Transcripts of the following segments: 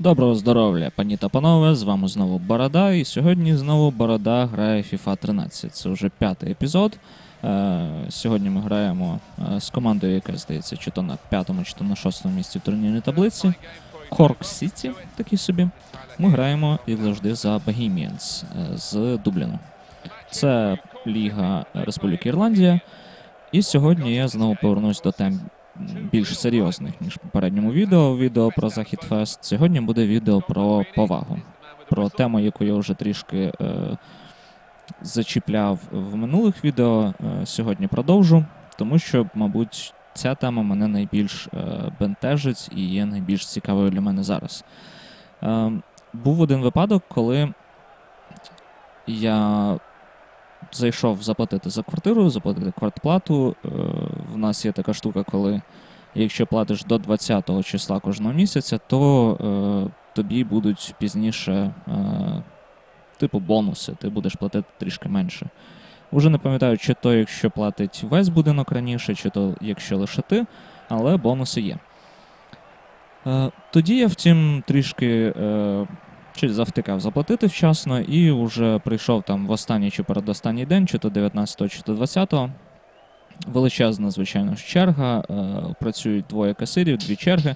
Доброго здоров'я, пані та панове. З вами знову Борода. І сьогодні знову Борода грає FIFA 13. Це вже п'ятий епізод. Е, сьогодні ми граємо е, з командою, яка здається, чи то на п'ятому, чи то на шостому місці в турнірній таблиці. Корк Сіті, такі собі. Ми граємо, як завжди, за Bohemians е, з Дубліну. Це Ліга Республіки Ірландія. І сьогодні я знову повернусь до тем більш серйозних, ніж в попередньому відео. Відео про Захід Фест. Сьогодні буде відео про повагу, про тему, яку я вже трішки е, зачіпляв в минулих відео. Е, сьогодні продовжу, тому що, мабуть, ця тема мене найбільш е, бентежить і є найбільш цікавою для мене зараз. Е, був один випадок, коли я зайшов заплатити за квартиру, заплатити квартплату. Е, в нас є така штука, коли якщо платиш до 20 числа кожного місяця, то е, тобі будуть пізніше, е, типу, бонуси, ти будеш платити трішки менше. Уже не пам'ятаю, чи то якщо платить весь будинок раніше, чи то якщо лише ти, але бонуси є. Тоді я втім трішки чи завтикав заплатити вчасно, і вже прийшов там в останній чи передостанній день, чи то 19, чи то 20. Величезна, звичайно ж, черга. Е, працюють двоє касирів, дві черги.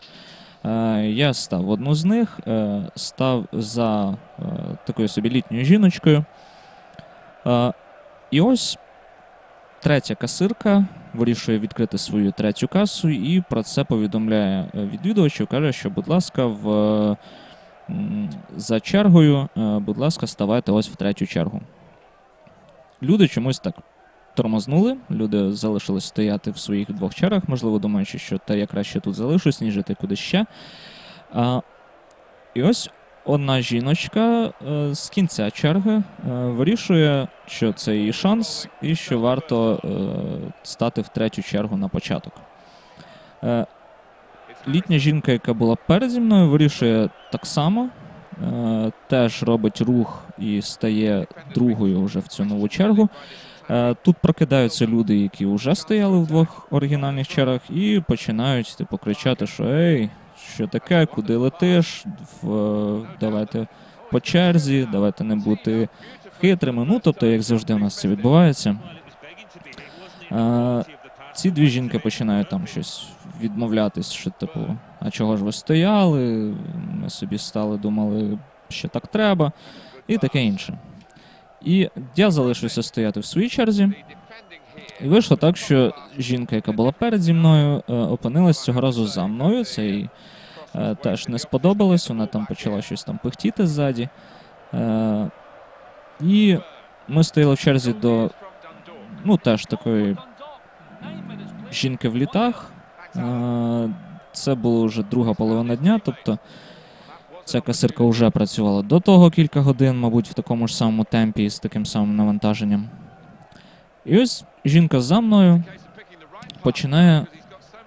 Е, я став одну з них, е, став за такою собі літньою жіночкою. І ось третя касирка вирішує відкрити свою третю касу і про це повідомляє відвідувачів. Каже, що, будь ласка, в, за чергою, е, будь ласка, ставайте ось в третю чергу. Люди чомусь так тормознули, люди залишились стояти в своїх двох чергах, можливо, думаючи, що та я краще тут залишусь, ніж іти кудись ще. А, і ось одна жіночка е, з кінця черги е, вирішує, що це її шанс, і що варто стати в третю чергу на початок. Літня жінка, яка була переді мною, вирішує так само. Е, теж робить рух і стає другою вже в цю нову чергу. Е, Тут прокидаються люди, які вже стояли в двох оригінальних чергах, і починають типу, кричати, що ей, що таке, куди летиш, в, е, давайте по черзі, давайте не бути хитрими. Ну, тобто, як завжди, у нас це відбувається. Е, Ці дві жінки починають там щось відмовлятись, що типу, а чого ж ви стояли? Ми собі стали, думали, що так треба, і таке інше. І я залишився стояти в своїй черзі. І вийшло так, що жінка, яка була перед зі мною, е, опинилась цього разу за мною. Це їй е, теж не сподобалось. Вона там почала щось там пихтіти ззаді. Е, і ми стояли в черзі до ну, теж такої жінки в літах. Це була вже друга половина дня, тобто ця касирка вже працювала до того кілька годин, мабуть, в такому ж самому темпі з таким самим навантаженням. І ось жінка за мною починає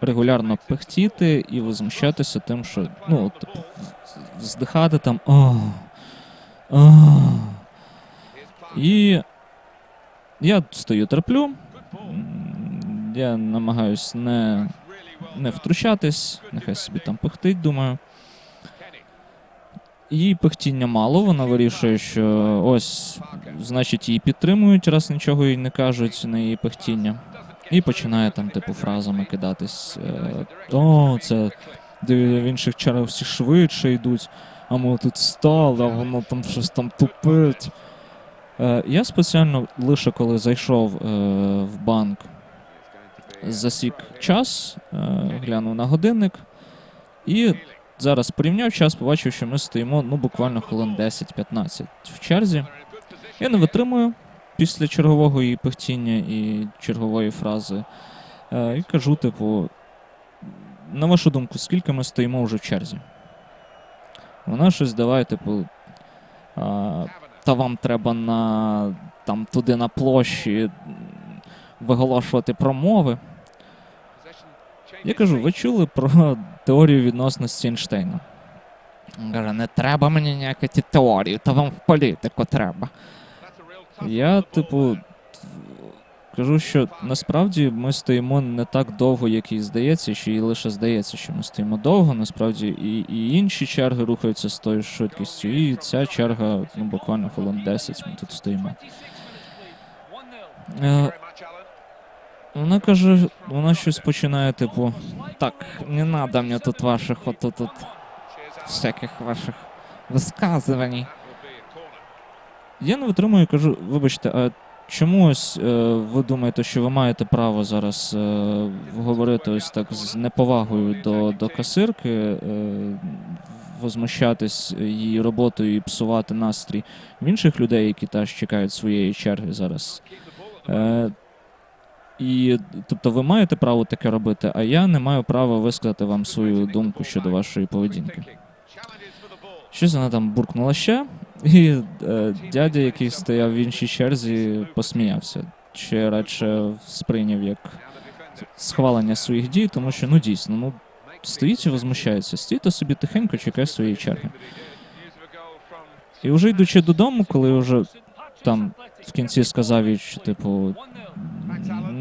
регулярно пихтіти і возмущатися тим, що ну, здихати там. О, о. І я стою терплю. Я намагаюсь не, не втручатись, нехай собі там пихтить, думаю. Її пихтіння мало, вона вирішує, що ось, значить, її підтримують, раз нічого їй не кажуть на її пихтіння. І починає там, типу, фразами кидатись. е, О, це в інших чергах всі швидше йдуть, а ми тут стали, а воно там щось там тупить. Е, Я спеціально лише коли зайшов е, в банк, засік час, е, глянув на годинник і зараз порівняв час, побачив, що ми стоїмо ну, буквально хвилин 10-15 в черзі. Я не витримую після чергового її пихтіння і чергової фрази. Е, і кажу, типу, на вашу думку, скільки ми стоїмо вже в черзі? Вона щось давай, типу. Та вам треба на там туди на площі виголошувати промови. Я кажу, ви чули про теорію відносності Ейнштейна? Він каже, не треба мені ніякі ті теорії, та вам в політику треба. Я, типу, Кажу, що насправді ми стоїмо не так довго, як і здається, що і лише здається, що ми стоїмо довго. Насправді і, і інші черги рухаються з тою швидкістю, і ця черга ну, буквально хвилин 10 ми тут стоїмо. Е, вона каже, вона щось починає, типу, так, не надо мені тут ваших от всяких ваших висказувань. Я не витримую і кажу, вибачте, а чому ось е, ви думаєте, що ви маєте право зараз е, говорити ось так з неповагою до, до касирки, е, возмущатись її роботою і псувати настрій в інших людей, які теж чекають своєї черги зараз? Е, і тобто ви маєте право таке робити, а я не маю права висказати вам свою думку щодо вашої поведінки. Щось вона там буркнула ще, і е, дядя, який стояв в іншій черзі, посміявся. Чи радше сприйняв як схвалення своїх дій, тому що ну дійсно, ну стоїть і возмущається, стійте собі тихенько, чекає своєї черги. І вже йдучи додому, коли вже там в кінці сказав що типу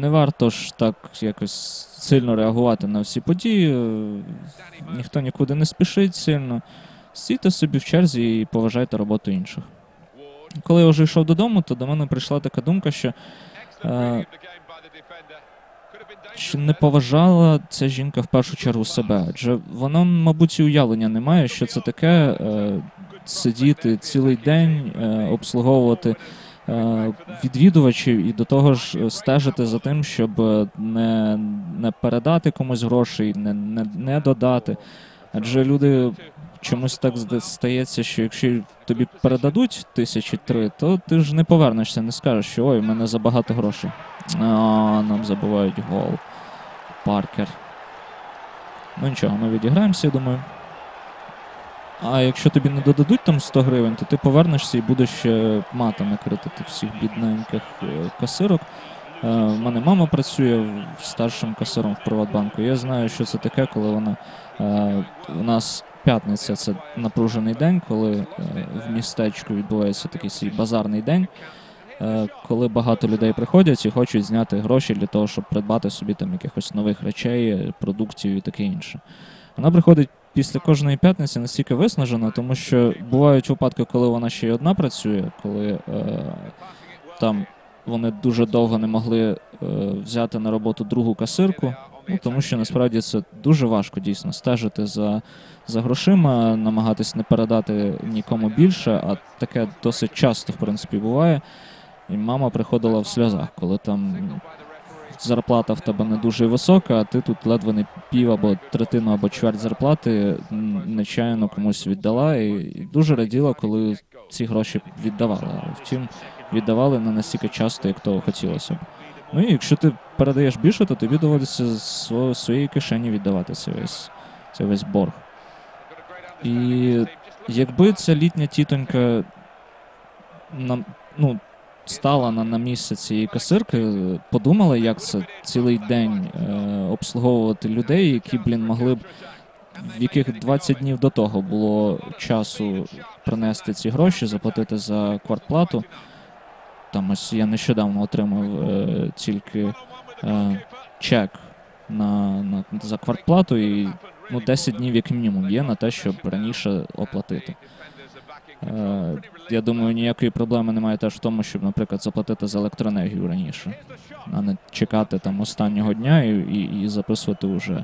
не варто ж так якось сильно реагувати на всі події, е, ніхто нікуди не спішить сильно. Стійте собі в черзі і поважайте роботу інших. Коли я вже йшов додому, то до мене прийшла така думка, що е, чи не поважала ця жінка в першу чергу себе. Адже вона, мабуть, і уявлення не має, що це таке е, сидіти цілий день, е, обслуговувати е, відвідувачів і до того ж е, стежити за тим, щоб е, не, не передати комусь грошей, не, не, не додати. Адже люди чомусь так стається, що якщо тобі передадуть тисячі три, то ти ж не повернешся, не скажеш, що ой, в мене забагато грошей. А, нам забувають гол. Паркер. Ну нічого, ми відіграємося, я думаю. А якщо тобі не додадуть там 100 гривень, то ти повернешся і будеш ще матами крити тих всіх бідненьких е, касирок. Е, У мене мама працює старшим касиром в Приватбанку. Я знаю, що це таке, коли вона е, у нас п'ятниця це напружений день, коли е, в містечку відбувається такий свій базарний день, е, коли багато людей приходять і хочуть зняти гроші для того, щоб придбати собі там якихось нових речей, е, продуктів і таке інше. Вона приходить після кожної п'ятниці настільки виснажена, тому що бувають випадки, коли вона ще й одна працює, коли е, там вони дуже довго не могли е, взяти на роботу другу касирку. Ну, тому що насправді це дуже важко дійсно стежити за, за грошима, намагатись не передати нікому більше, а таке досить часто, в принципі, буває. І мама приходила в сльозах, коли там зарплата в тебе не дуже висока, а ти тут ледве не пів або третину, або чверть зарплати нечаянно комусь віддала, і, дуже раділа, коли ці гроші віддавали. Втім, віддавали не настільки часто, як того хотілося б. Ну і якщо ти передаєш більше, то тобі доводиться з сво- своєї кишені віддавати цей весь, цей весь борг. І якби ця літня тітонька нам, ну, стала на, на місце цієї касирки, подумала, як це цілий день е, обслуговувати людей, які, блін, могли б, в яких 20 днів до того було часу принести ці гроші, заплатити за квартплату. Там ось я нещодавно отримав е, тільки е, чек на, на, за квартплату, і ну, 10 днів як мінімум є на те, щоб раніше оплатити. Е, я думаю, ніякої проблеми немає теж в тому, щоб, наприклад, заплатити за електроенергію раніше, а не чекати там останнього дня і, і, і записувати вже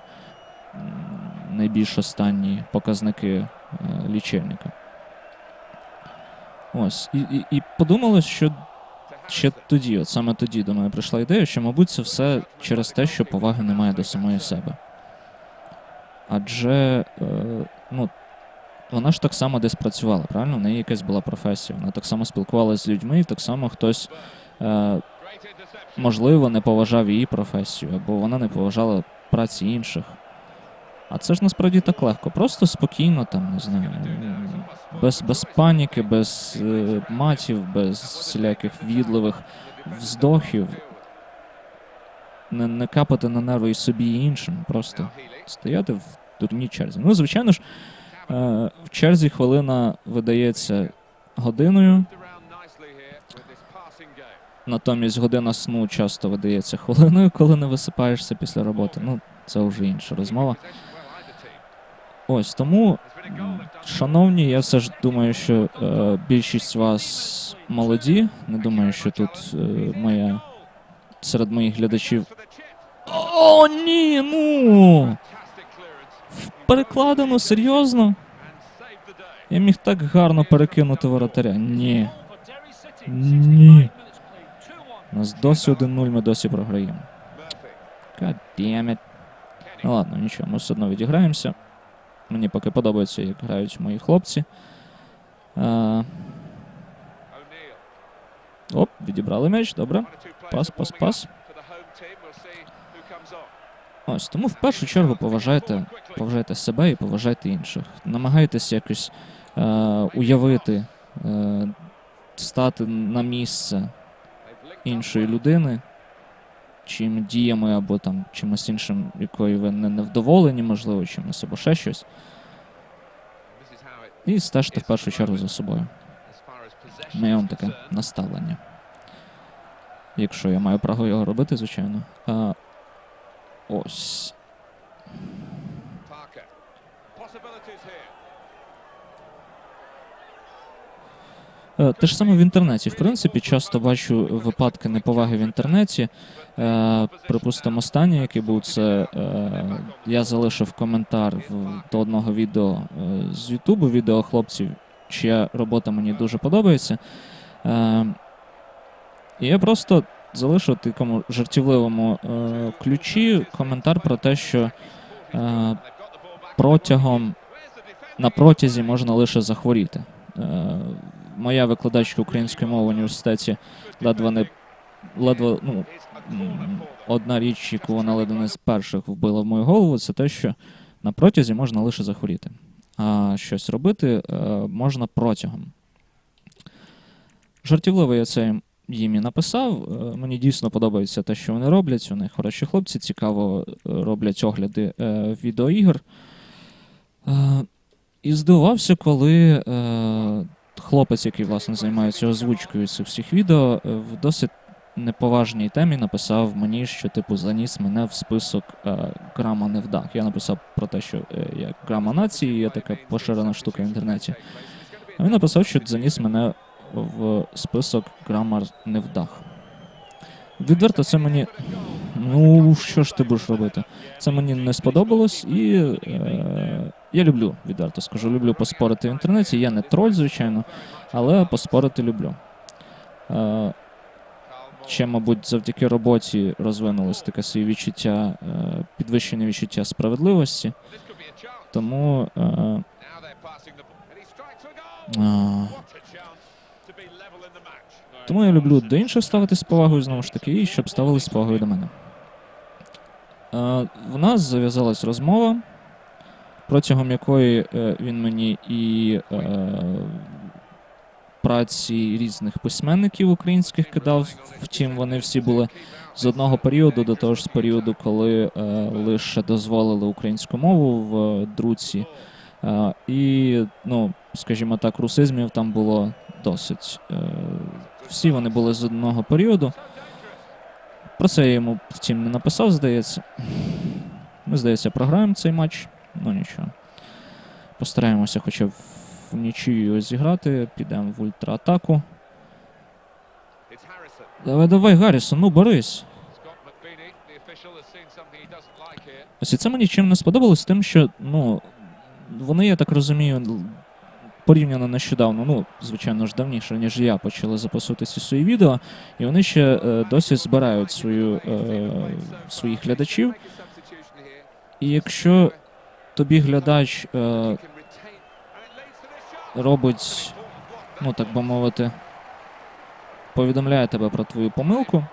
найбільш останні показники е, лічильника. Ось. І, і, і подумали, що ще тоді, от саме тоді до мене прийшла ідея, що, мабуть, це все через те, що поваги немає до самої себе. Адже е, ну, вона ж так само десь працювала, правильно? В неї якась була професія. Вона так само спілкувалася з людьми, і так само хтось, е, можливо, не поважав її професію, або вона не поважала праці інших. А це ж насправді так легко. Просто спокійно, там, не знаю, без, без паніки, без е, матів, без всіляких відливих вздохів. Не, не капати на нерви і собі і іншим, просто стояти в дурній черзі. Ну, звичайно ж, в черзі хвилина видається годиною. Натомість година сну часто видається хвилиною, коли не висипаєшся після роботи. Ну, це вже інша розмова. Ось тому, шановні, я все ж думаю, що е, більшість вас молоді. Не думаю, що тут е, моя серед моїх глядачів. О, ні, ну! В перекладину, серйозно? Я міг так гарно перекинути воротаря. Ні. Ні. У нас досі 1-0, ми досі програємо. God. Ну ладно, нічого, ми все одно відіграємося. Мені поки подобається, як грають мої хлопці. А, оп, відібрали м'яч, добре. Пас, пас, пас. Ось, тому в першу чергу поважайте, поважайте себе і поважайте інших. Намагайтеся якось е, уявити, е, стати на місце іншої людини, чим діями або там чимось іншим, якою ви не невдоволені, можливо, чимось або ще щось. І стежте в першу чергу за собою. Моє вам таке наставлення. Якщо я маю право його робити, звичайно. Ось. Е, Те ж саме в інтернеті. В принципі, часто бачу випадки неповаги в інтернеті. Е, припустимо, останній, який був, це е, я залишив коментар до одного відео з Ютубу, відео хлопців, чия робота мені дуже подобається. Е, і я просто залишив в такому жартівливому е, ключі коментар про те, що е, протягом на протязі можна лише захворіти. Е, моя викладачка української мови в університеті ледве не ледве, ну, одна річ, яку вона ледве не з перших вбила в мою голову, це те, що на протязі можна лише захворіти. А щось робити е, можна протягом. Жартівливо я це їм і написав. Е, Мені дійсно подобається те, що вони роблять. Вони хороші хлопці, цікаво е, роблять огляди е, відеоігр. І здивувався, коли хлопець, який власне займається озвучкою цих всіх відео, в досить неповажній темі написав мені, що типу заніс мене в список грама невдах. Я написав про те, що я грама нації, є така поширена штука в інтернеті. А він написав, що заніс мене в список грамар невдах. Відверто, це мені. Ну, що ж ти будеш робити? Це мені не сподобалось, і е, я люблю, відверто скажу, люблю поспорити в інтернеті. Я не троль, звичайно, але поспорити люблю. Е, ще, мабуть, завдяки роботі розвинулось таке своє відчуття, е, підвищення відчуття справедливості. Тому. Е, е, тому я люблю до інших ставитись з повагою, знову ж таки, і щоб ставились з повагою до мене. Е, в нас зав'язалась розмова, протягом якої е, він мені і е, праці різних письменників українських кидав. Втім, вони всі були з одного періоду, до того ж з періоду, коли е, лише дозволили українську мову в друці. Е, і, ну, скажімо так, русизмів там було досить. Е, всі вони були з одного періоду. Про це я йому втім не написав, здається. Ми, здається, програємо цей матч. Ну нічого. Постараємося хоча б в нічию зіграти. Підемо в ультраатаку. Давай, давай, Гаррісон, ну борись. Ось і це мені чим не сподобалось, тим, що ну, вони, я так розумію, порівняно нещодавно, ну, звичайно ж давніше, ніж я, почали записувати ці свої відео, і вони ще е, досі збирають свою, е, своїх глядачів. І якщо тобі глядач е, робить, ну так би мовити, повідомляє тебе про твою помилку,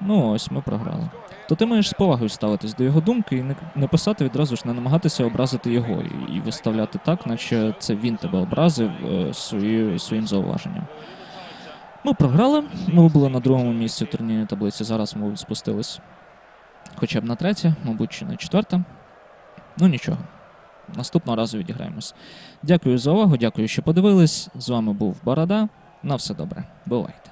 ну ось ми програли. То ти маєш з повагою ставитись до його думки і не, писати відразу ж, не намагатися образити його і, і виставляти так, наче це він тебе образив е, свою, своїм зауваженням. Ми програли. Ми були на другому місці в турнірній таблиці. Зараз ми спустились хоча б на третє, мабуть, чи на четверте. Ну нічого. Наступного разу відіграємось. Дякую за увагу, дякую, що подивились. З вами був Борода. На все добре. Бувайте.